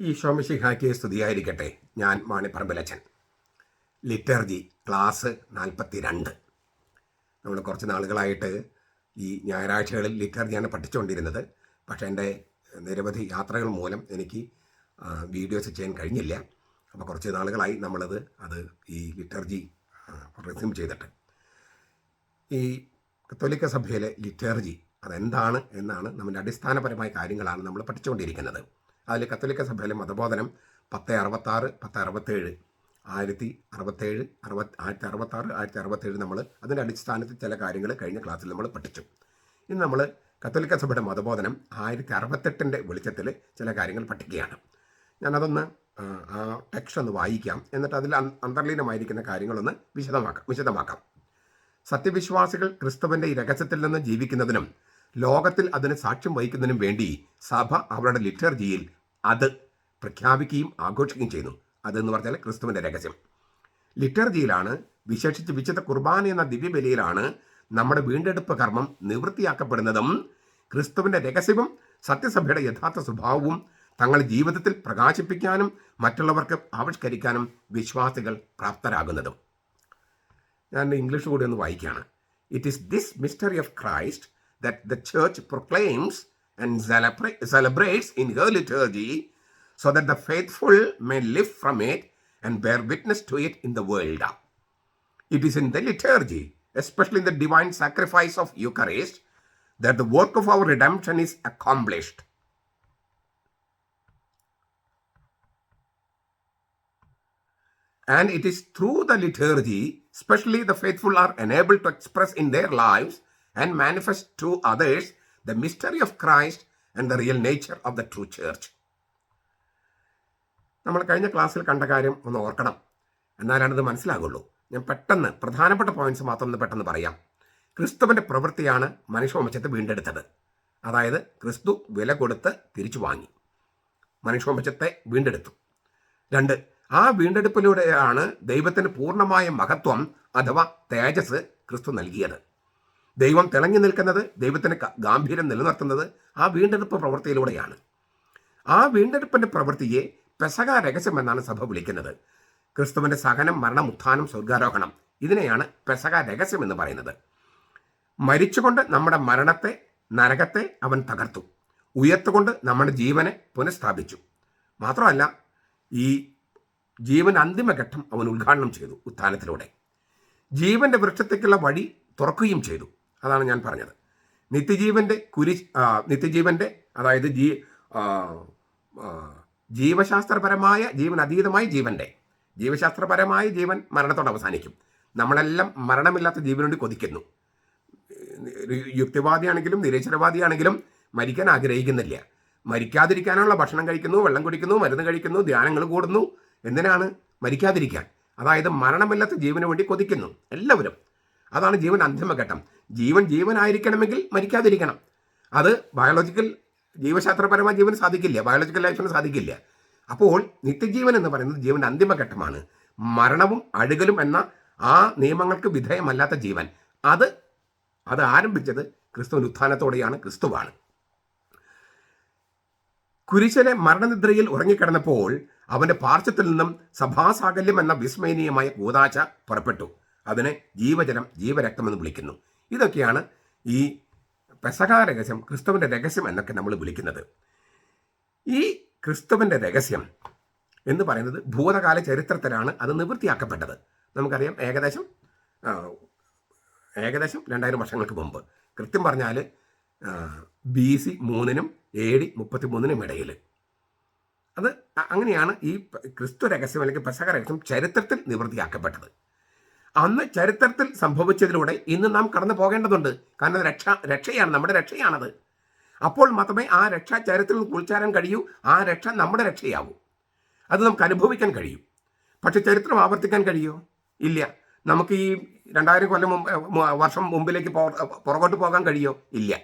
ഈ ഷോമിഷിഹായ്ക്ക് സ്തുതിയായിരിക്കട്ടെ. ഞാൻ മാണിപ്പറമ്പിലച്ചൻ ലിറ്റർജി ക്ലാസ് നാൽപ്പത്തി രണ്ട് നമ്മൾ കുറച്ച് നാളുകളായിട്ട് ഈ ഞായറാഴ്ചകളിൽ ലിറ്റർജിയാണ് പഠിച്ചുകൊണ്ടിരുന്നത്. പക്ഷേ എന്റെ നിരവധി യാത്രകൾ മൂലം എനിക്ക് വീഡിയോസ് ചെയ്യാൻ കഴിഞ്ഞില്ല. അപ്പോൾ കുറച്ച് നാളുകളായി നമ്മളത് അത് ഈ ലിറ്റർജി റെസ്യൂം ചെയ്തിട്ട്. ഈ കത്തോലിക്ക സഭയിലെ ലിറ്റർജി അതെന്താണ് എന്നാണ് നമ്മുടെ അടിസ്ഥാനപരമായ കാര്യങ്ങളാണ് നമ്മൾ പഠിച്ചുകൊണ്ടിരിക്കുന്നത്. അതിൽ കത്തോലിക്ക സഭയിലെ മതബോധനം പത്ത് അറുപത്താറ് പത്ത് അറുപത്തേഴ്. ആയിരത്തി അറുപത്തേഴ് അറുപത് ആയിരത്തി അറുപത്താറ് ആയിരത്തി അറുപത്തേഴ് നമ്മൾ അതിന്റെ അടിസ്ഥാനത്തിൽ ചില കാര്യങ്ങൾ കഴിഞ്ഞ ക്ലാസ്സിൽ നമ്മൾ പഠിച്ചു. ഇന്ന് നമ്മൾ കത്തോലിക്ക സഭയുടെ മതബോധനം ആയിരത്തി അറുപത്തെട്ടിന്റെ വെളിച്ചത്തിൽ ചില കാര്യങ്ങൾ പഠിക്കുകയാണ്. ഞാനതൊന്ന് ആ, ടെക്സ്റ്റ് ഒന്ന് വായിക്കാം. എന്നിട്ട് അതിൽ അന്തർലീനമായിരിക്കുന്ന കാര്യങ്ങളൊന്ന് വിശദമാക്കാം വിശദമാക്കാം. സത്യവിശ്വാസികൾ ക്രിസ്തുവിന്റെ ഈ രഹസ്യത്തിൽ നിന്ന് ജീവിക്കുന്നതിനും ലോകത്തിൽ അതിന് സാക്ഷ്യം വഹിക്കുന്നതിനും വേണ്ടി സഭ അവരുടെ ലിറ്റർജിയിൽ അത് പ്രഖ്യാപിക്കുകയും ആഘോഷിക്കുകയും ചെയ്യുന്നു. അതെന്ന് പറഞ്ഞാൽ ക്രിസ്തുവിന്റെ രഹസ്യം. ലിറ്റർജിയിലാണ് വിശേഷിച്ച് വിശുദ്ധ കുർബാന എന്ന ദിവ്യബലിയിലാണ് നമ്മുടെ വീണ്ടെടുപ്പ് കർമ്മം നിവൃത്തിയാക്കപ്പെടുന്നതും ക്രിസ്തുവിന്റെ രഹസ്യവും സത്യസഭയുടെ യഥാർത്ഥ സ്വഭാവവും തങ്ങളുടെ ജീവിതത്തിൽ പ്രകാശിപ്പിക്കാനും മറ്റുള്ളവർക്ക് ആവിഷ്കരിക്കാനും വിശ്വാസികൾ പ്രാപ്തരാകുന്നതും. ഞാൻ ഇംഗ്ലീഷ് കൂടി ഒന്ന് വായിക്കുകയാണ്. It is this mystery of Christ that the church proclaims and celebrates in her liturgy so that the faithful may live from it and bear witness to it in the world. It is in the liturgy, especially in the divine sacrifice of Eucharist, that the work of our redemption is accomplished. And it is through the liturgy, especially the faithful are enabled to express in their lives and manifest to others the mystery of Christ and the real nature of the true church നമ്മൾ കഴിഞ്ഞ ക്ലാസ്സിൽ കണ്ട കാര്യം ഒന്ന് ഓർക്കണം. എന്നാലാണിത് മനസ്സിലാകുള്ളൂ. ഞാൻ പെട്ടെന്ന് പ്രധാനപ്പെട്ട പോയിന്റ്സ് മാത്രം ഒന്ന് പെട്ടെന്ന് പറയാം. ക്രിസ്തുവിന്റെ പ്രവൃത്തിയാണ് മനുഷ്യവംശത്തെ വീണ്ടെടുത്തത്. അതായത് ക്രിസ്തു വില കൊടുത്ത് തിരിച്ചു വാങ്ങി. മനുഷ്യവംശത്തെ വീണ്ടെടുത്തു. രണ്ട് ആ വീണ്ടെടുപ്പിലൂടെയാണ് ദൈവത്തിന് പൂർണമായ മഹത്വം അഥവാ തേജസ് ക്രിസ്തു നൽകിയത്. ദൈവം തിളങ്ങി നിൽക്കുന്നത് ദൈവത്തിന് ഗാംഭീര്യം നിലനിർത്തുന്നത് ആ വീണ്ടെടുപ്പ് പ്രവൃത്തിയിലൂടെയാണ്. ആ വീണ്ടെടുപ്പിന്റെ പ്രവൃത്തിയെ പെസക രഹസ്യം എന്നാണ് സഭ വിളിക്കുന്നത്. ക്രിസ്തുവിന്റെ സഹനം മരണം ഉത്ഥാനം സ്വർഗാരോഹണം ഇതിനെയാണ് പെസക രഹസ്യം എന്ന് പറയുന്നത്. മരിച്ചുകൊണ്ട് നമ്മുടെ മരണത്തെ നരകത്തെ അവൻ തകർത്തു. ഉയർത്തുകൊണ്ട് നമ്മുടെ ജീവനെ പുനഃസ്ഥാപിച്ചു. മാത്രമല്ല ഈ ജീവൻ അന്തിമഘട്ടം അവൻ ഉദ്ഘാടനം ചെയ്തു ഉത്ഥാനത്തിലൂടെ. ജീവന്റെ വൃക്ഷത്തേക്കുള്ള വഴി തുറക്കുകയും ചെയ്തു. അതാണ് ഞാൻ പറഞ്ഞത്. നിത്യജീവന്റെ കുരി നിത്യജീവന്റെ അതായത് ജീ ജീവശാസ്ത്രപരമായ ജീവൻ അതീതമായി ജീവന്റെ. ജീവശാസ്ത്രപരമായ ജീവൻ മരണത്തോടെ അവസാനിക്കും. നമ്മളെല്ലാം മരണമില്ലാത്ത ജീവനോട് കൊതിക്കുന്നു. യുക്തിവാദിയാണെങ്കിലും നിരീശ്വരവാദിയാണെങ്കിലും മരിക്കാൻ ആഗ്രഹിക്കുന്നില്ല. മരിക്കാതിരിക്കാനുള്ള ഭക്ഷണം കഴിക്കുന്നു വെള്ളം കുടിക്കുന്നു മരുന്ന് കഴിക്കുന്നു ധ്യാനങ്ങൾ കൂടുന്നു. എന്തിനാണ്? മരിക്കാതിരിക്കാൻ. അതായത് മരണമില്ലാത്ത ജീവന് വേണ്ടി കൊതിക്കുന്നു. എല്ലാവരും. അതാണ് ജീവൻ അന്തിമഘട്ടം. ജീവൻ ജീവനായിരിക്കണമെങ്കിൽ മരിക്കാതിരിക്കണം. അത് ബയോളജിക്കൽ ജീവശാസ്ത്രപരമായ ജീവൻ സാധിക്കില്ല. ബയോളജിക്കൽ ലൈഫിന് സാധിക്കില്ല. അപ്പോൾ നിത്യജീവൻ എന്ന് പറയുന്നത് ജീവന്റെ അന്തിമഘട്ടമാണ്. മരണവും അഴുകലും എന്ന ആ നിയമങ്ങൾക്ക് വിധേയമല്ലാത്ത ജീവൻ. അത് അത് ആരംഭിച്ചത് ക്രിസ്തുവിന്റെ ഉത്ഥാനത്തോടെയാണ് ക്രിസ്തുവാണ്. കുരിശിലെ മരണനിദ്രയിൽ ഉറങ്ങിക്കിടന്നപ്പോൾ അവന്റെ പാർശ്വത്തിൽ നിന്നും സഭാസാകല്യം എന്ന വിസ്മയനീയമായ കൂതാശ പുറപ്പെട്ടു. അതിനെ ജീവജലം ജീവരക്തം എന്ന് വിളിക്കുന്നു. ഇതൊക്കെയാണ് ഈ പെസക രഹസ്യം ക്രിസ്തുവിന്റെ രഹസ്യം എന്നൊക്കെ നമ്മൾ വിളിക്കുന്നത്. ഈ ക്രിസ്തുവിന്റെ രഹസ്യം എന്ന് പറയുന്നത് ഭൂതകാല ചരിത്രത്തിലാണ് അത് നിവൃത്തിയാക്കപ്പെട്ടത്. നമുക്കറിയാം ഏകദേശം ഏകദേശം രണ്ടായിരം വർഷങ്ങൾക്ക് മുമ്പ്. കൃത്യം പറഞ്ഞാൽ ബി സി മൂന്നിനും എ ഡി മുപ്പത്തി മൂന്നിനും ഇടയിൽ. അത് അങ്ങനെയാണ് ഈ ക്രിസ്തു രഹസ്യം അല്ലെങ്കിൽ പെസക രഹസ്യം ചരിത്രത്തിൽ നിവൃത്തിയാക്കപ്പെട്ടത്. അന്ന് ചരിത്രത്തിൽ സംഭവിച്ചതിലൂടെ ഇന്ന് നാം കടന്നു പോകേണ്ടതുണ്ട്. കാരണം രക്ഷ രക്ഷയാണ് നമ്മുടെ രക്ഷയാണത്. അപ്പോൾ മാത്രമേ ആ രക്ഷ ചരിത്രത്തിൽ കുളിച്ചാരാൻ കഴിയൂ ആ രക്ഷ നമ്മുടെ രക്ഷയാവൂ. അത് നമുക്ക് അനുഭവിക്കാൻ കഴിയും. പക്ഷെ ചരിത്രം ആവർത്തിക്കാൻ കഴിയുമോ ഇല്ല. നമുക്ക് ഈ രണ്ടായിരം കൊല്ലം വർഷം മുമ്പിലേക്ക് പുറകോട്ട് പോകാൻ കഴിയുമോ ഇല്ല.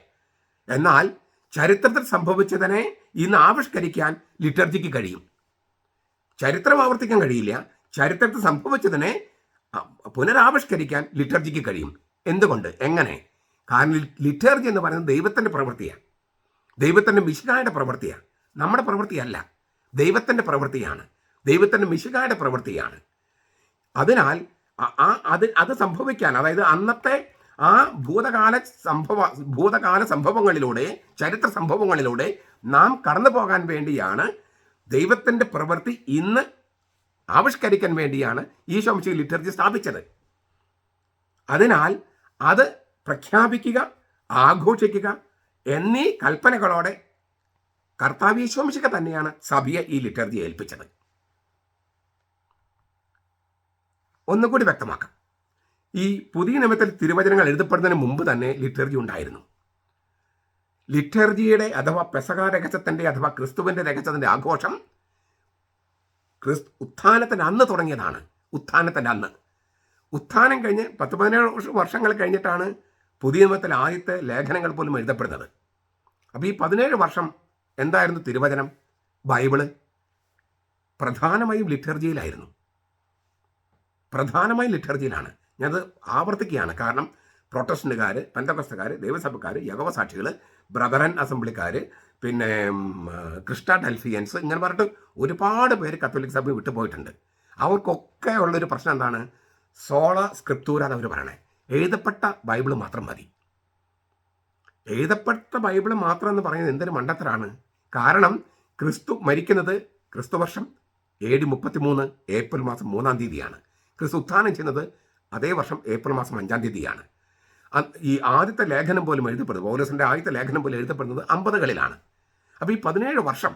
എന്നാൽ ചരിത്രത്തിൽ സംഭവിച്ചതിനെ ഇന്ന് ആവിഷ്കരിക്കാൻ ലിറ്റർജിക്ക് കഴിയും. ചരിത്രം ആവർത്തിക്കാൻ കഴിയില്ല. ചരിത്രത്തിൽ സംഭവിച്ചതിനെ പുനരാവിഷ്കരിക്കാൻ ലിറ്റർജിക്ക് കഴിയും. എന്തുകൊണ്ട്? എങ്ങനെ? കാരണം ലിറ്റർജി എന്ന് പറയുന്നത് ദൈവത്തിന്റെ പ്രവൃത്തിയാണ്. ദൈവത്തിന്റെ മിശിഹായുടെ പ്രവൃത്തിയാണ്. നമ്മുടെ പ്രവൃത്തിയല്ല. ദൈവത്തിന്റെ പ്രവൃത്തിയാണ്. ദൈവത്തിന്റെ മിശുകായുടെ പ്രവൃത്തിയാണ്. അതിനാൽ ആ അത് അത് സംഭവിക്കാൻ അതായത് അന്നത്തെ ആ ഭൂതകാല സംഭവ ഭൂതകാല സംഭവങ്ങളിലൂടെ ചരിത്ര സംഭവങ്ങളിലൂടെ നാം കടന്നു പോകാൻ വേണ്ടിയാണ് ദൈവത്തിന്റെ പ്രവൃത്തി ഇന്ന് ആവിഷ്കരിക്കാൻ വേണ്ടിയാണ് ഈശോ മിശിഹ ലിറ്റർജി സ്ഥാപിച്ചത്. അതിനാൽ അത് പ്രഖ്യാപിക്കുക ആഘോഷിക്കുക എന്നീ കൽപ്പനകളോടെ കർത്താവ് ഈശോമിശിക തന്നെയാണ് സഭയെ ഈ ലിറ്റർജി ഏൽപ്പിച്ചത്. ഒന്നുകൂടി വ്യക്തമാക്കാം. ഈ പുതിയ നിയമത്തിൽ തിരുവചനങ്ങൾ എഴുതപ്പെടുന്നതിന് മുമ്പ് തന്നെ ലിറ്റർജി ഉണ്ടായിരുന്നു. ലിറ്റർജിയുടെ അഥവാ പെസക രഹസ്യത്തിന്റെ അഥവാ ക്രിസ്തുവിന്റെ രഹസ്യത്തിന്റെ ആഘോഷം ക്രിസ്തു ഉത്ഥാനത്തിന്റെ അന്ന് തുടങ്ങിയതാണ്. ഉത്ഥാനത്തിന്റെ അന്ന്. ഉത്ഥാനം കഴിഞ്ഞ് പത്ത് പതിനേഴ് വർഷങ്ങൾ കഴിഞ്ഞിട്ടാണ് പുതിയ നിയമത്തിലെ ആദ്യത്തെ ലേഖനങ്ങൾ പോലും എഴുതപ്പെടുന്നത്. അപ്പോൾ ഈ പതിനേഴ് വർഷം എന്തായിരുന്നു തിരുവചനം? ബൈബിൾ. പ്രധാനമായും ലിറ്റർജിയിലായിരുന്നു. പ്രധാനമായും ലിറ്റർജിയിലാണ്. ഞാനത് ആവർത്തിക്കുകയാണ്. കാരണം പ്രൊട്ടസ്റ്റന്റുകാർ പെന്തകസ്തക്കാർ ദൈവസഭക്കാർ യകവസാക്ഷികൾ ബ്രദറൻ അസംബ്ലിക്കാർ പിന്നെ ക്രിസ്റ്റ ഡൽഫിയൻസ് ഇങ്ങനെ പറഞ്ഞിട്ട് ഒരുപാട് പേര് കത്തോലിക് സഭ വിട്ടുപോയിട്ടുണ്ട്. അവർക്കൊക്കെ ഉള്ളൊരു പ്രശ്നം എന്താണ്? സോള സ്ക്രിപ്തൂര എന്നവർ പറയണേ. എഴുതപ്പെട്ട ബൈബിൾ മാത്രം മതി. എഴുതപ്പെട്ട ബൈബിൾ മാത്രം എന്ന് പറയുന്നത് എന്തൊരു മണ്ടത്തരാണ്? കാരണം ക്രിസ്തു മരിക്കുന്നത് ക്രിസ്തു വർഷം എ ഡി മുപ്പത്തിമൂന്ന് ഏപ്രിൽ മാസം മൂന്നാം തീയതിയാണ്. ക്രിസ്തു ഉത്ഥാനം ചെയ്യുന്നത് അതേ വർഷം ഏപ്രിൽ മാസം അഞ്ചാം തീയതിയാണ്. ഈ ആദ്യത്തെ ലേഖനം പോലും എഴുതപ്പെടുന്നത് പൗലോസിന്റെ ആദ്യത്തെ ലേഖനം പോലും എഴുതപ്പെടുന്നത് അമ്പതുകളിലാണ്. അപ്പോൾ ഈ പതിനേഴ് വർഷം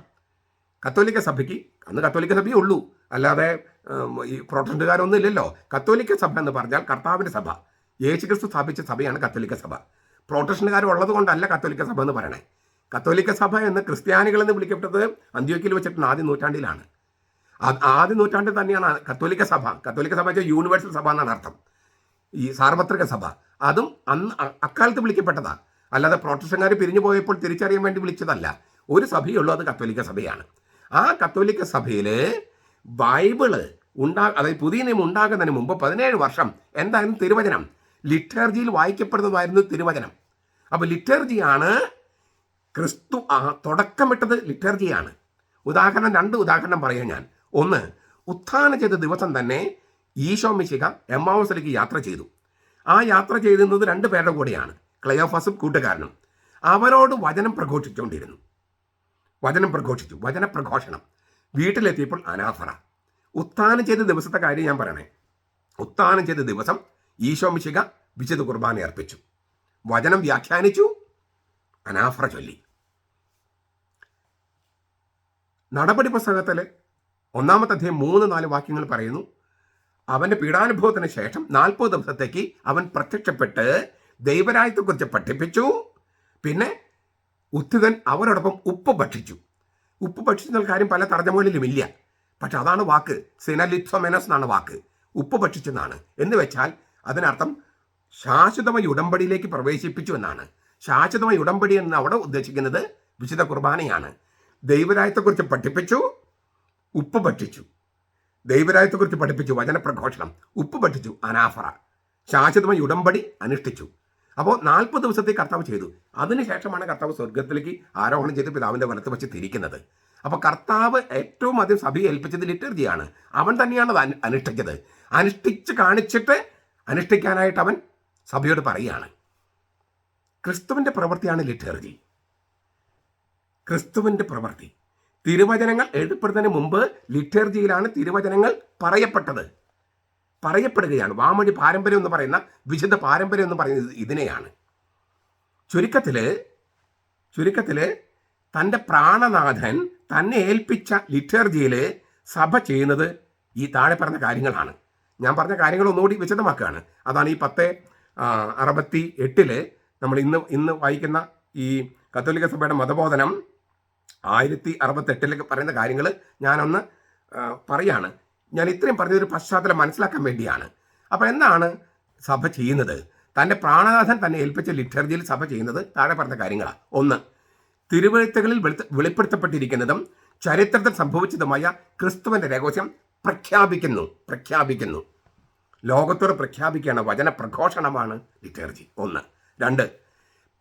കത്തോലിക്ക സഭയ്ക്ക് അന്ന് കത്തോലിക്ക സഭയേ ഉള്ളൂ. അല്ലാതെ ഈ പ്രൊട്ടസ്റ്റന്റുകാരൊന്നും ഇല്ലല്ലോ. കത്തോലിക്ക സഭ എന്ന് പറഞ്ഞാൽ കർത്താവിന്റെ സഭ. യേശുക്രിസ്തു സ്ഥാപിച്ച സഭയാണ് കത്തോലിക്ക സഭ. പ്രൊട്ടസ്റ്റന്റുകാർ ഉള്ളത് കൊണ്ടല്ല കത്തോലിക്ക സഭ എന്ന് പറയണേ. കത്തോലിക്ക സഭ എന്ന് ക്രിസ്ത്യാനികൾ എന്ന് വിളിക്കപ്പെട്ടത് അന്ത്യോക്കിൽ വെച്ചിട്ടുണ്ട് ആദ്യ നൂറ്റാണ്ടിലാണ്. ആദ്യ നൂറ്റാണ്ടിൽ തന്നെയാണ് കത്തോലിക്ക സഭ. കത്തോലിക്ക സഭ വെച്ചാൽ യൂണിവേഴ്സൽ സഭ എന്നാണ് അർത്ഥം. ഈ സാർവത്രിക സഭ. അതും അന്ന് അക്കാലത്ത് വിളിക്കപ്പെട്ടതാണ്. അല്ലാതെ പ്രോട്ടസ്റ്റന്മാർ പിരിഞ്ഞു പോയപ്പോൾ തിരിച്ചറിയാൻ വേണ്ടി വിളിച്ചതല്ല. ഒരു സഭയുള്ളൂ അത് കത്തോലിക്ക സഭയാണ്. ആ കത്തോലിക്ക സഭയിൽ ബൈബിൾ ഉണ്ടാ അതായത് പുതിയ നിയമം ഉണ്ടാകുന്നതിന് മുമ്പ് പതിനേഴ് വർഷം എന്തായിരുന്നു തിരുവചനം? ലിറ്റർജിയിൽ വായിക്കപ്പെടുന്നതായിരുന്നു തിരുവചനം. അപ്പോൾ ലിറ്റർജിയാണ് ക്രിസ്തു തുടക്കമിട്ടത് ലിറ്റർജിയാണ്. ഉദാഹരണം രണ്ട് ഉദാഹരണം പറയാം ഞാൻ. ഒന്ന് ഉത്ഥാനം ചെയ്ത ദിവസം തന്നെ ഈശോ മിശിക എമ്മാവസിലേക്ക് യാത്ര ചെയ്തു. ആ യാത്ര ചെയ്തിരുന്നത് രണ്ട് പേരുടെ കൂടെയാണ് ക്ലയോഫാസും കൂട്ടുകാരനും. അവരോട് വചനം പ്രഘോഷിച്ചുകൊണ്ടിരുന്നു. വചനം പ്രഘോഷിച്ചു. വചന പ്രഘോഷണം. വീട്ടിലെത്തിയപ്പോൾ അനാഫറ ഉത്ഥാനം ചെയ്ത ദിവസത്തെ കാര്യം ഞാൻ പറയണേ. ഉത്ഥാനം ചെയ്ത ദിവസം ഈശോ മിശിക വിശുദ്ധ കുർബാന അർപ്പിച്ചു. വചനം വ്യാഖ്യാനിച്ചു. അനാഫറ ചൊല്ലി. നടപടി പുസ്തകത്തിൽ ഒന്നാമത്തെ അധ്യയം മൂന്ന് നാല് വാക്യങ്ങൾ പറയുന്നു. അവന്റെ പീഡാനുഭവത്തിന് ശേഷം നാൽപ്പത് ദിവസത്തേക്ക് അവൻ പ്രത്യക്ഷപ്പെട്ട് ദൈവരായത്തെക്കുറിച്ച് പഠിപ്പിച്ചു. പിന്നെ ഉത്തിതൻ അവരോടൊപ്പം ഉപ്പ് ഭക്ഷിച്ചു. ഉപ്പ് ഭക്ഷിച്ചെന്ന കാര്യം പല തർജമകളിലും ഇല്ല. പക്ഷെ അതാണ് വാക്ക്. സിനലിത്വമെനസ് എന്നാണ് വാക്ക്. ഉപ്പ് ഭക്ഷിച്ചെന്നാണ്. എന്ന് വെച്ചാൽ അതിനർത്ഥം ശാശ്വതമായ ഉടമ്പടിയിലേക്ക് പ്രവേശിപ്പിച്ചു എന്നാണ്. ശാശ്വതമായ ഉടമ്പടി എന്ന് അവിടെ ഉദ്ദേശിക്കുന്നത് വിശുദ്ധ കുർബാനയാണ്. ദൈവരായത്തെക്കുറിച്ച് പഠിപ്പിച്ചു ഉപ്പ് ഭക്ഷിച്ചു. ദൈവരായത്തെക്കുറിച്ച് പഠിപ്പിച്ചു വചനപ്രഘോഷണം ഉപ്പ് പഠിച്ചു അനാഫറ. ശാശ്വതമായി ഉടമ്പടി അനുഷ്ഠിച്ചു. അപ്പോൾ നാൽപ്പത് ദിവസത്തെ കർത്താവ് ചെയ്തു. അതിനുശേഷമാണ് കർത്താവ് സ്വർഗത്തിലേക്ക് ആരോഹണം ചെയ്ത് പിതാവിന്റെ വലത്ത് വെച്ച് തിരിക്കുന്നത്. അപ്പോൾ കർത്താവ് ഏറ്റവും അധികം സഭയെ ഏൽപ്പിച്ചത് ലിറ്റർജിയാണ്. അവൻ തന്നെയാണ് അത് അനു- അനുഷ്ഠിച്ചത്. അനുഷ്ഠിച്ച് കാണിച്ചിട്ട് അനുഷ്ഠിക്കാനായിട്ട് അവൻ സഭയോട് പറയുകയാണ്. ക്രിസ്തുവിന്റെ പ്രവൃത്തിയാണ് ലിറ്റർജി. ക്രിസ്തുവിന്റെ പ്രവൃത്തി. തിരുവചനങ്ങൾ എഴുതപ്പെടുന്നതിന് മുമ്പ് ലിറ്റർജിയിലാണ് തിരുവചനങ്ങൾ പറയപ്പെട്ടത്. പറയപ്പെടുകയാണ്. വാമൊഴി പാരമ്പര്യം എന്ന് പറയുന്ന വിശുദ്ധ പാരമ്പര്യം എന്ന് പറയുന്നത് ഇതിനെയാണ്. ചുരുക്കത്തിൽ ചുരുക്കത്തിൽ തന്റെ പ്രാണനാഥൻ തന്നെ ഏൽപ്പിച്ച ലിറ്റർജിയിൽ സഭ ചെയ്യുന്നത് ഈ താഴെ പറഞ്ഞ കാര്യങ്ങളാണ്. ഞാൻ പറഞ്ഞ കാര്യങ്ങൾ ഒന്നുകൂടി വിശദമാക്കുകയാണ്. അതാണ് ഈ പത്ത് അറുപത്തി എട്ടിൽ നമ്മൾ ഇന്ന് ഇന്ന് വായിക്കുന്ന ഈ കത്തോലിക്ക സഭയുടെ മതബോധനം ആയിരത്തി അറുപത്തെട്ടിലൊക്കെ പറയുന്ന കാര്യങ്ങൾ ഞാനൊന്ന് പറയാണ്. ഞാൻ ഇത്രയും പറഞ്ഞൊരു പശ്ചാത്തലം മനസ്സിലാക്കാൻ വേണ്ടിയാണ്. അപ്പോൾ എന്താണ് സഭ ചെയ്യുന്നത്? തന്റെ പ്രാണനാഥൻ തന്നെ ഏൽപ്പിച്ച ലിറ്റർജിയിൽ സഭ ചെയ്യുന്നത് താഴെ പറഞ്ഞ കാര്യങ്ങളാണ്. ഒന്ന് തിരുവഴുത്തുകളിൽ വെളിപ്പെടുത്തപ്പെട്ടിരിക്കുന്നതും ചരിത്രത്തിൽ സംഭവിച്ചതുമായ ക്രിസ്തുവിന്റെ രഹസ്യം പ്രഖ്യാപിക്കുന്നു പ്രഖ്യാപിക്കുന്നു. ലോകത്തോട് പ്രഖ്യാപിക്കുകയാണ് വചന പ്രഘോഷണമാണ് ലിറ്റർജി. ഒന്ന് രണ്ട്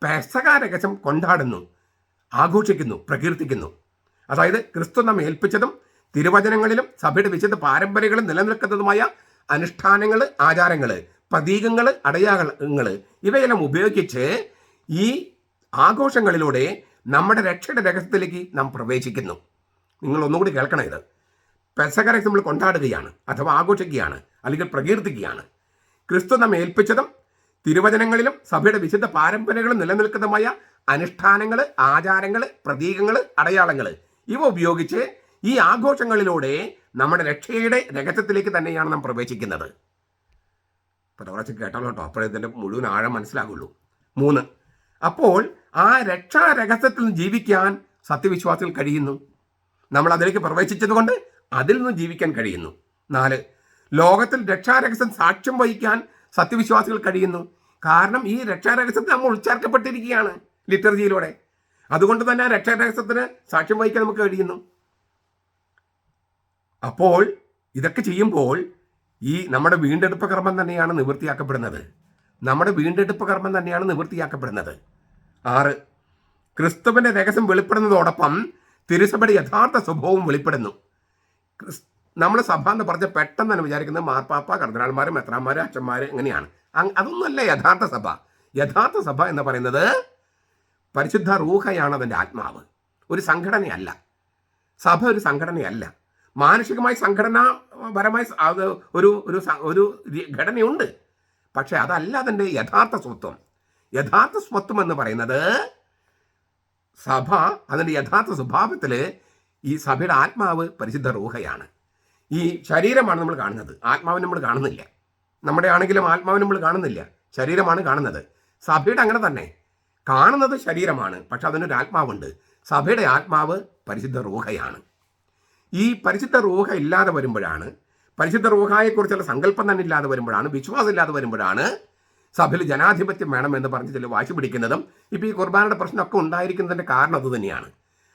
പെസക രഹസ്യം കൊണ്ടാടുന്നു. ആഘോഷിക്കുന്നു പ്രകീർത്തിക്കുന്നു. അതായത് ക്രിസ്തു നമ്മെ ഏൽപ്പിച്ചതും തിരുവചനങ്ങളിലും സഭയുടെ വിശുദ്ധ പാരമ്പര്യങ്ങളും നിലനിൽക്കുന്നതുമായ അനുഷ്ഠാനങ്ങൾ ആചാരങ്ങൾ പ്രതീകങ്ങൾ അടയാളങ്ങൾ ഇവയെല്ലാം ഉപയോഗിച്ച് ഈ ആഘോഷങ്ങളിലൂടെ നമ്മുടെ രക്ഷയുടെ രഹസ്യത്തിലേക്ക് നാം പ്രവേശിക്കുന്നു. നിങ്ങൾ ഒന്നുകൂടി കേൾക്കണം ഇത്. പെസകരെ നമ്മൾ കൊണ്ടാടുകയാണ് അഥവാ ആഘോഷിക്കുകയാണ് അല്ലെങ്കിൽ പ്രകീർത്തിക്കുകയാണ്. ക്രിസ്തു നമ്മെ ഏൽപ്പിച്ചതും തിരുവചനങ്ങളിലും സഭയുടെ വിശുദ്ധ പാരമ്പര്യങ്ങളും നിലനിൽക്കുന്നതുമായ അനുഷ്ഠാനങ്ങൾ ആചാരങ്ങൾ പ്രതീകങ്ങൾ അടയാളങ്ങൾ. ഇവ ഉപയോഗിച്ച് ഈ ആഘോഷങ്ങളിലൂടെ നമ്മുടെ രക്ഷയുടെ രഹസ്യത്തിലേക്ക് തന്നെയാണ് നാം പ്രവേശിക്കുന്നത്. അപ്പോൾ കുറച്ച് കേട്ടാലോ കേട്ടോ. അപ്പോഴേ ഇതിന്റെ മുഴുവൻ ആഴം മനസ്സിലാകുള്ളൂ. മൂന്ന്. അപ്പോൾ ആ രക്ഷാ രഹസ്യത്തിൽ നിന്ന് ജീവിക്കാൻ സത്യവിശ്വാസികൾ കഴിയുന്നു. നമ്മൾ അതിലേക്ക് പ്രവേശിച്ചതുകൊണ്ട് അതിൽ നിന്നും ജീവിക്കാൻ കഴിയുന്നു. നാല്. ലോകത്തിൽ രക്ഷാരഹസ്യം സാക്ഷ്യം വഹിക്കാൻ സത്യവിശ്വാസികൾ കഴിയുന്നു. കാരണം ഈ രക്ഷാരഹസ്യത്തിൽ നമ്മൾ ഉൾച്ചേർക്കപ്പെട്ടിരിക്കുകയാണ്. ലിറ്റർജിയിലൂടെ. അതുകൊണ്ട് തന്നെ രക്ഷാരഹസ്യത്തിന് സാക്ഷ്യം വഹിക്കാൻ നമുക്ക് കഴിയുന്നു. അപ്പോൾ ഇതൊക്കെ ചെയ്യുമ്പോൾ ഈ നമ്മുടെ വീണ്ടെടുപ്പ് കർമ്മം തന്നെയാണ് നിവൃത്തിയാക്കപ്പെടുന്നത്. നമ്മുടെ വീണ്ടെടുപ്പ് കർമ്മം തന്നെയാണ് നിവൃത്തിയാക്കപ്പെടുന്നത്. ആറ്. ക്രിസ്തുവിന്റെ രഹസ്യം വെളിപ്പെടുന്നതോടൊപ്പം തിരുസഭയുടെ യഥാർത്ഥ സ്വഭാവവും വെളിപ്പെടുന്നു. നമ്മൾ സഭ എന്ന് പറഞ്ഞ പെട്ടെന്ന് തന്നെ വിചാരിക്കുന്നത് മാർപ്പാപ്പ കർദിനാൾമാർ മെത്രാന്മാർ അച്ഛന്മാർ എങ്ങനെയാണ് അതൊന്നുമല്ല യഥാർത്ഥ സഭ. യഥാർത്ഥ സഭ എന്ന് പറയുന്നത് പരിശുദ്ധ റൂഹയാണ് അതിന്റെ ആത്മാവ്. ഒരു സംഘടനയല്ല. സഭ ഒരു സംഘടനയല്ല. മാനുഷികമായി സംഘടനാപരമായി അത് ഒരു ഒരു ഒരു ഘടനയുണ്ട്. പക്ഷേ അതല്ല അതിന്റെ യഥാർത്ഥ സ്വത്വം. യഥാർത്ഥ സ്വത്വം എന്ന് പറയുന്നത് സഭ അതിന്റെ യഥാർത്ഥ സ്വഭാവത്തിൽ ഈ സഭയുടെ ആത്മാവ് പരിശുദ്ധ റൂഹയാണ്. ഈ ശരീരമാണ് നമ്മൾ കാണുന്നത്. ആത്മാവിനെ നമ്മൾ കാണുന്നില്ല. നമ്മുടെ ആണെങ്കിലും ആത്മാവിനെ നമ്മൾ കാണുന്നില്ല. ശരീരമാണ് കാണുന്നത്. സഭയുടെ അങ്ങനെ തന്നെ. കാണുന്നത് ശരീരമാണ് പക്ഷെ അതിനൊരു ആത്മാവുണ്ട്. സഭയുടെ ആത്മാവ് പരിശുദ്ധ റൂഹയാണ്. ഈ പരിശുദ്ധ റൂഹ ഇല്ലാതെ വരുമ്പോഴാണ് പരിശുദ്ധ റൂഹായെക്കുറിച്ചുള്ള സങ്കല്പം തന്നെ ഇല്ലാതെ വരുമ്പോഴാണ് വിശ്വാസം ഇല്ലാതെ വരുമ്പോഴാണ് സഭയിൽ ജനാധിപത്യം വേണമെന്ന് പറഞ്ഞ് ചില വാശി പിടിക്കുന്നതും ഇപ്പോൾ ഈ കുർബാനയുടെ പ്രശ്നമൊക്കെ ഉണ്ടായിരിക്കുന്നതിന്റെ കാരണം അതുതന്നെയാണ്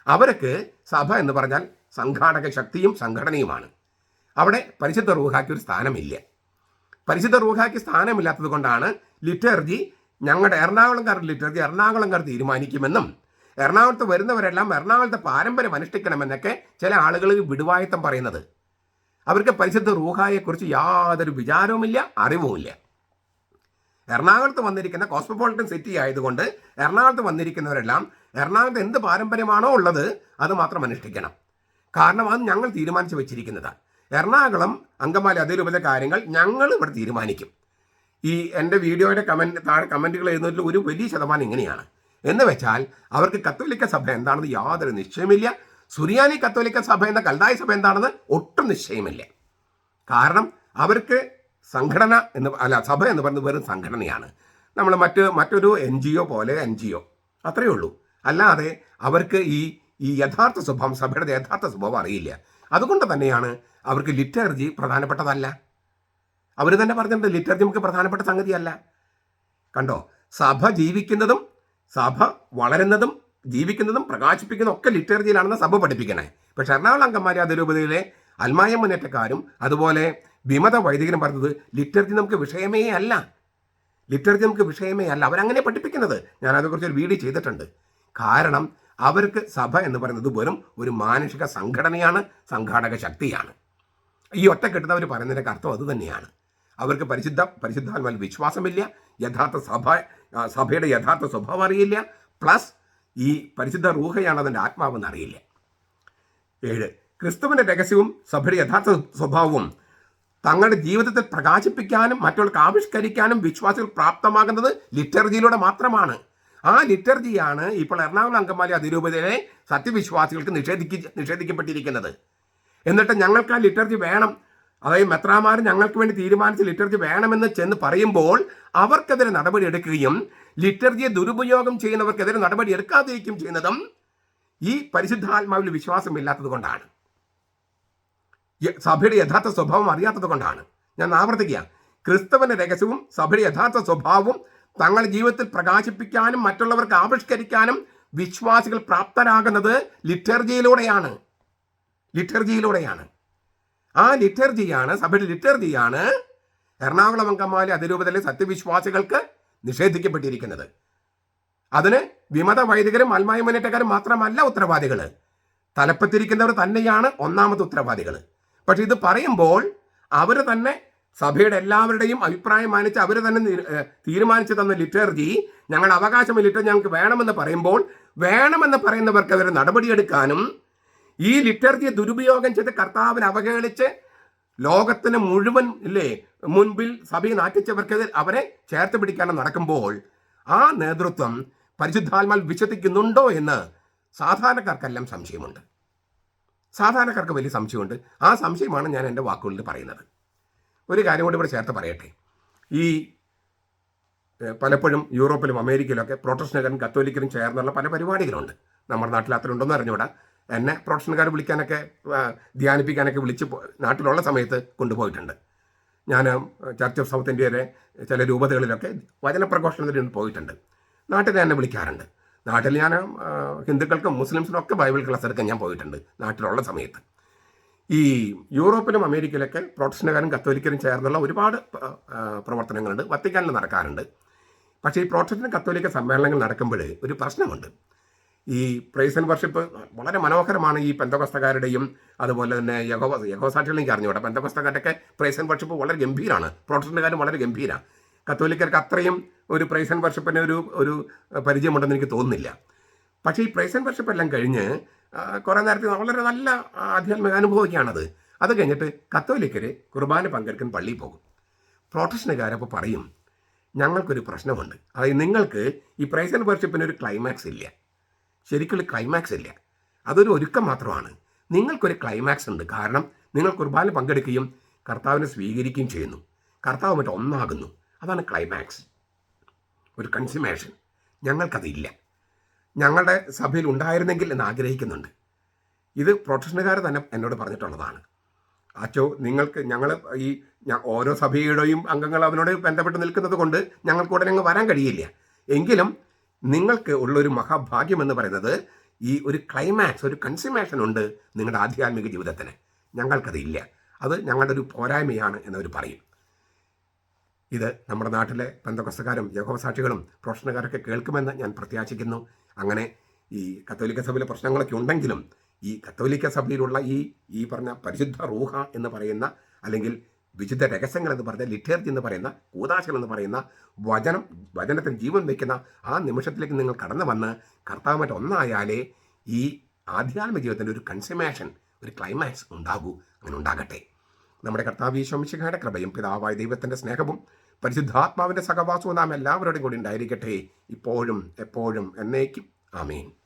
അവർക്ക് സഭ എന്ന് പറഞ്ഞാൽ സംഘാടക ശക്തിയും സംഘടനയുമാണ്. അവിടെ പരിശുദ്ധ റൂഹായ്ക്ക് ഒരു സ്ഥാനമില്ല. പരിശുദ്ധ റൂഹായ്ക്ക് സ്ഥാനമില്ലാത്തത് കൊണ്ടാണ് ലിറ്റർജി ഞങ്ങളുടെ എറണാകുളംകാർ ലിറ്റർജി എറണാകുളംകാർ തീരുമാനിക്കുമെന്നും എറണാകുളത്ത് വരുന്നവരെല്ലാം എറണാകുളത്തെ പാരമ്പര്യം അനുഷ്ഠിക്കണമെന്നൊക്കെ ചില ആളുകൾ വിടുവായത്തം പറയുന്നത്. അവർക്ക് പരിശുദ്ധ റൂഹായെക്കുറിച്ച് യാതൊരു വിചാരവുമില്ല അറിവുമില്ല. എറണാകുളത്ത് വന്നിരിക്കുന്ന കോസ്മോപോളിറ്റൻ സിറ്റി ആയതുകൊണ്ട് എറണാകുളത്ത് വന്നിരിക്കുന്നവരെല്ലാം എറണാകുളത്ത് എന്ത് പാരമ്പര്യമാണോ ഉള്ളത് അത് മാത്രം അനുഷ്ഠിക്കണം. കാരണം അത് ഞങ്ങൾ തീരുമാനിച്ചു വെച്ചിരിക്കുന്നതാണ് എറണാകുളം അങ്കമാലി അതിരൂപത കാര്യങ്ങൾ ഞങ്ങൾ ഇവിടെ തീരുമാനിക്കും. ഈ എന്റെ വീഡിയോയുടെ കമന്റ് താഴെ കമന്റുകൾ എഴുതുന്നതിൽ ഒരു വലിയ ശതമാനം ഇങ്ങനെയാണ്. എന്ന് വെച്ചാൽ അവർക്ക് കത്തോലിക്ക സഭ എന്താണെന്ന് യാതൊരു നിശ്ചയമില്ല സുറിയാനി കത്തോലിക്ക സഭ എന്ന കൽതായ സഭ എന്താണെന്ന് ഒട്ടും നിശ്ചയമില്ല കാരണം അവർക്ക് സംഘടന എന്ന് അല്ല സഭ എന്ന് പറയുന്നത് വെറും സംഘടനയാണ്. നമ്മൾ മറ്റ് മറ്റൊരു എൻ ജി ഒ പോലെ എൻ ജി ഒ അത്രയേ ഉള്ളൂ. അല്ലാതെ അവർക്ക് ഈ ഈ യഥാർത്ഥ സ്വഭാവം സഭയുടെ യഥാർത്ഥ സ്വഭാവം അറിയില്ല. അതുകൊണ്ട് തന്നെയാണ് അവർക്ക് ലിറ്റർജി പ്രധാനപ്പെട്ടതല്ല. അവർ തന്നെ പറഞ്ഞിട്ടുണ്ട് ലിറ്റർജി നമുക്ക് പ്രധാനപ്പെട്ട സംഗതിയല്ല. കണ്ടോ? സഭ ജീവിക്കുന്നതും സഭ വളരുന്നതും ജീവിക്കുന്നതും പ്രകാശിപ്പിക്കുന്നതും ഒക്കെ ലിറ്റർജിയിലാണെന്ന് സഭ പഠിപ്പിക്കണേ. പക്ഷെ എറണാകുളം അങ്കമാരി അതിരൂപതയിലെ അൽമായ മുന്നേറ്റക്കാരും അതുപോലെ വിമത വൈദികരും പറഞ്ഞത് ലിറ്റർജി നമുക്ക് വിഷയമേ അല്ല. ലിറ്റർജി നമുക്ക് വിഷയമേ അല്ല. അവരങ്ങനെ പഠിപ്പിക്കുന്നത്. ഞാൻ അതേക്കുറിച്ച് ഒരു വീഡിയോ ചെയ്തിട്ടുണ്ട്. കാരണം അവർക്ക് സഭ എന്ന് പറയുന്നത് വെറും ഒരു മാനുഷിക സംഘടനയാണ് സംഘാടക ശക്തിയാണ്. ഈ ഒറ്റക്കെട്ടുന്നവർ പറയുന്നതിന്റെ അർത്ഥം അത് തന്നെയാണ്. അവർക്ക് പരിശുദ്ധ പരിശുദ്ധാത്മാവിൽ വിശ്വാസമില്ല യഥാർത്ഥ സഭ സഭയുടെ യഥാർത്ഥ സ്വഭാവം അറിയില്ല. പ്ലസ് ഈ പരിശുദ്ധ റൂഹയാണ് അതിന്റെ ആത്മാവെന്ന് അറിയില്ല. ഏഴ് ക്രിസ്തുവിന്റെ രഹസ്യവും സഭയുടെ യഥാർത്ഥ സ്വഭാവവും തങ്ങളുടെ ജീവിതത്തിൽ പ്രകാശിപ്പിക്കാനും മറ്റുള്ളവർക്ക് ആവിഷ്കരിക്കാനും വിശ്വാസികൾ പ്രാപ്തമാകുന്നത് ലിറ്റർജിയിലൂടെ മാത്രമാണ്. ആ ലിറ്റർജിയാണ് ഇപ്പോൾ എറണാകുളം അങ്കമാലി അതിരൂപതയിലെ സത്യവിശ്വാസികൾക്ക് നിഷേധിക്ക നിഷേധിക്കപ്പെട്ടിരിക്കുന്നത്. എന്നിട്ട് ഞങ്ങൾക്ക് ആ ലിറ്റർജി വേണം. അതായത് മെത്രാമാർ ഞങ്ങൾക്ക് വേണ്ടി തീരുമാനിച്ച ലിറ്റർജി വേണമെന്ന് ചെന്ന് പറയുമ്പോൾ അവർക്കെതിരെ നടപടി എടുക്കുകയും ലിറ്റർജിയെ ദുരുപയോഗം ചെയ്യുന്നവർക്കെതിരെ നടപടി എടുക്കാതിരിക്കും ചെയ്യുന്നതും ഈ പരിശുദ്ധാത്മാവിൽ വിശ്വാസമില്ലാത്തത് കൊണ്ടാണ്. സഭയുടെ യഥാർത്ഥ സ്വഭാവം അറിയാത്തത് കൊണ്ടാണ്. ഞാൻ ആവർത്തിക്കുക. ക്രിസ്തവന്റെ രഹസ്യവും സഭയുടെ യഥാർത്ഥ സ്വഭാവവും തങ്ങളുടെ ജീവിതത്തിൽ പ്രകാശിപ്പിക്കാനും മറ്റുള്ളവർക്ക് ആവിഷ്കരിക്കാനും വിശ്വാസികൾ പ്രാപ്തരാകുന്നത് ലിറ്റർജിയിലൂടെയാണ്. ലിറ്റർജിയിലൂടെയാണ്. ആ ലിറ്റർജിയാണ് സഭയുടെ ലിറ്റർജിയാണ് എറണാകുളം അങ്കമാലി അതിരൂപതയിലെ സത്യവിശ്വാസികൾക്ക് നിഷേധിക്കപ്പെട്ടിരിക്കുന്നത്. അതിന് വിമത വൈദികരും ആത്മായ മുന്നേറ്റക്കാരും മാത്രമല്ല ഉത്തരവാദികൾ തലപ്പത്തിരിക്കുന്നവർ തന്നെയാണ് ഒന്നാമത്തെ ഉത്തരവാദികൾ പക്ഷെ ഇത് പറയുമ്പോൾ അവർ തന്നെ സഭയുടെ എല്ലാവരുടെയും അഭിപ്രായം മാനിച്ച് അവർ തന്നെ തീരുമാനിച്ചു തന്ന ലിറ്റർജി ഞങ്ങളുടെ അവകാശം ലിറ്റർ ഞങ്ങൾക്ക് വേണമെന്ന് പറയുമ്പോൾ വേണമെന്ന് പറയുന്നവർക്ക് അവർ നടപടിയെടുക്കാനും ഈ ലിറ്റർജിയെ ദുരുപയോഗം ചെയ്ത് കർത്താവിനെ അവഹേളിച്ച് ലോകത്തിന് മുഴുവൻ ഇല്ലേ മുൻപിൽ സഭയെ നാട്ടിച്ചവർക്കെതിരെ അവരെ ചേർത്ത് പിടിക്കാനും നടക്കുമ്പോൾ ആ നേതൃത്വം പരിശുദ്ധാത്മാൽ വിശ്വസിക്കുന്നുണ്ടോ എന്ന് സാധാരണക്കാർക്കെല്ലാം സംശയമുണ്ട്. സാധാരണക്കാർക്ക് വലിയ സംശയമുണ്ട്. ആ സംശയമാണ് ഞാൻ എന്റെ വാക്കുകളിൽ പറയുന്നത്. ഒരു കാര്യം കൂടി ഇവിടെ ചേർത്ത് പറയട്ടെ. ഈ പലപ്പോഴും യൂറോപ്പിലും അമേരിക്കയിലൊക്കെ പ്രൊട്ടക്ഷനുകാരും കത്തോലിക്കരും ചേർന്നുള്ള പല പരിപാടികളുണ്ട്. നമ്മുടെ നാട്ടിൽ അത്ര ഉണ്ടോന്ന് അറിഞ്ഞൂടാ എന്നെ പ്രൊഡക്ഷൻകാർ വിളിക്കാനൊക്കെ ധ്യാനിപ്പിക്കാനൊക്കെ വിളിച്ച് നാട്ടിലുള്ള സമയത്ത് കൊണ്ടുപോയിട്ടുണ്ട്. ഞാൻ ചർച്ച് ഓഫ് സൗത്ത് ഇന്ത്യയിലെ ചില രൂപതകളിലൊക്കെ വചന വചനപ്രഘോഷണത്തിന് പോയിട്ടുണ്ട്. നാട്ടിൽ തന്നെ വിളിക്കാറുണ്ട്. നാട്ടിൽ ഞാൻ ഹിന്ദുക്കൾക്കും മുസ്ലിംസിനും ഒക്കെ ബൈബിൾ ക്ലാസ് എടുക്കാൻ ഞാൻ പോയിട്ടുണ്ട് നാട്ടിലുള്ള സമയത്ത്. ഈ യൂറോപ്പിലും അമേരിക്കയിലൊക്കെ പ്രൊട്ടസ്റ്റന്റുകാരും കത്തോലിക്കരും ചേർന്നുള്ള ഒരുപാട് പ്രവർത്തനങ്ങളുണ്ട്. വത്തിക്കാനിൽ നടക്കാറുണ്ട്. പക്ഷേ ഈ പ്രൊട്ടസ്റ്റന്റ് കത്തോലിക്ക സമ്മേളനങ്ങൾ നടക്കുമ്പോൾ ഒരു പ്രശ്നമുണ്ട്. ഈ പ്രൈസ് ആൻഡ് വർഷിപ്പ് വളരെ മനോഹരമാണ് ഈ പെന്തകസ്തക്കാരുടെയും അതുപോലെ തന്നെ യഹോവ യഹോസാക്ഷികളെനിക്ക് അറിഞ്ഞുകൂടെ പെന്തകസ്തക്കാരൊക്കെ പ്രൈസ് വർഷിപ്പ് വളരെ ഗംഭീരമാണ് പ്രൊട്ടസ്റ്റന്റുകാരും വളരെ ഗംഭീരമാണ് കത്തോലിക്കർക്ക് അത്രയും ഒരു പ്രൈസ് ആൻഡ് വർഷിപ്പിന് ഒരു ഒരു പരിചയമുണ്ടെന്ന് എനിക്ക് തോന്നുന്നില്ല. പക്ഷേ ഈ പ്രൈസ് ആൻഡ് വർഷിപ്പ് എല്ലാം കഴിഞ്ഞ് കുറേ നേരത്തെ വളരെ നല്ല ആധ്യാത്മിക അനുഭവമൊക്കെയാണത് അത് കഴിഞ്ഞിട്ട് കത്തോലിക്കർ കുർബാന പങ്കെടുക്കാൻ പള്ളിയിൽ പോകും. പ്രൊട്ടക്ഷനുകാരപ്പോൾ പറയും ഞങ്ങൾക്കൊരു പ്രശ്നമുണ്ട്. അതായത് നിങ്ങൾക്ക് ഈ പ്രൈസ് ആൻഡ് വർഷിപ്പിന് ഒരു ക്ലൈമാക്സ് ഇല്ല. ശരിക്കുള്ള ക്ലൈമാക്സ് ഇല്ല. അതൊരു ഒരുക്കം മാത്രമാണ്. നിങ്ങൾക്കൊരു ക്ലൈമാക്സ് ഉണ്ട്. കാരണം നിങ്ങൾ കുർബാന പങ്കെടുക്കുകയും കർത്താവിനെ സ്വീകരിക്കുകയും ചെയ്യുന്നു. കർത്താവ് മറ്റു ഒന്നാകുന്നു. അതാണ് ക്ലൈമാക്സ് ഒരു കൺസ്യൂമേഷൻ ഞങ്ങൾക്കതില്ല. ഞങ്ങളുടെ സഭയിൽ ഉണ്ടായിരുന്നെങ്കിൽ എന്ന് ആഗ്രഹിക്കുന്നുണ്ട്. ഇത് പ്രൊട്ടക്ഷനുകാർ തന്നെ എന്നോട് പറഞ്ഞിട്ടുള്ളതാണ്. അച്ചോ നിങ്ങൾക്ക് ഞങ്ങൾ ഈ ഓരോ സഭയുടെയും അംഗങ്ങൾ അവനോട് ബന്ധപ്പെട്ട് നിൽക്കുന്നത് കൊണ്ട് ഞങ്ങൾക്ക് ഉടനെ വരാൻ കഴിയില്ല. എങ്കിലും നിങ്ങൾക്ക് ഉള്ളൊരു മഹാഭാഗ്യം എന്ന് പറയുന്നത് ഈ ഒരു ക്ലൈമാക്സ് ഒരു കൺസ്യൂമേഷൻ ഉണ്ട് നിങ്ങളുടെ ആധ്യാത്മിക ജീവിതത്തിന്. ഞങ്ങൾക്കതില്ല. അത് ഞങ്ങളുടെ ഒരു പോരായ്മയാണ് എന്നവർ പറയും. ഇത് നമ്മുടെ നാട്ടിലെ ബന്ധക്കസ്തക്കാരും യഹോസാക്ഷികളും പ്രൊഫഷണൽക്കാരൊക്കെ കേൾക്കുമെന്ന് ഞാൻ പ്രത്യാശിക്കുന്നു. അങ്ങനെ ഈ കത്തോലിക്ക സഭയിലെ പ്രശ്നങ്ങളൊക്കെ ഉണ്ടെങ്കിലും ഈ കത്തോലിക്ക സഭയിലുള്ള ഈ ഈ പറഞ്ഞ പരിശുദ്ധ റൂഹ എന്ന് പറയുന്ന അല്ലെങ്കിൽ വിശുദ്ധ രഹസ്യങ്ങൾ എന്ന് പറഞ്ഞ ലിറ്റേർജി എന്ന് പറയുന്ന കൂതാശകൾ എന്ന് പറയുന്ന വചനം വചനത്തിന് ജീവൻ വയ്ക്കുന്ന ആ നിമിഷത്തിലേക്ക് നിങ്ങൾ കടന്നു വന്ന് കർത്താവുമായിട്ട് ഒന്നായാലേ ഈ ആധ്യാത്മിക ജീവിതത്തിന്റെ ഒരു കൺസമേഷൻ ഒരു ക്ലൈമാക്സ് ഉണ്ടാകൂ അങ്ങനെ ഉണ്ടാകട്ടെ. നമ്മുടെ കർത്താവ് ഈശോമിശിഖയുടെ കൃപയും പിതാവായ ദൈവത്തിന്റെ സ്നേഹവും പരിശുദ്ധാത്മാവിന്റെ സഹവാസവും നാം എല്ലാവരോടും കൂടി ഉണ്ടായിരിക്കട്ടെ. ഇപ്പോഴും എപ്പോഴും എന്നേക്കും. ആമേൻ.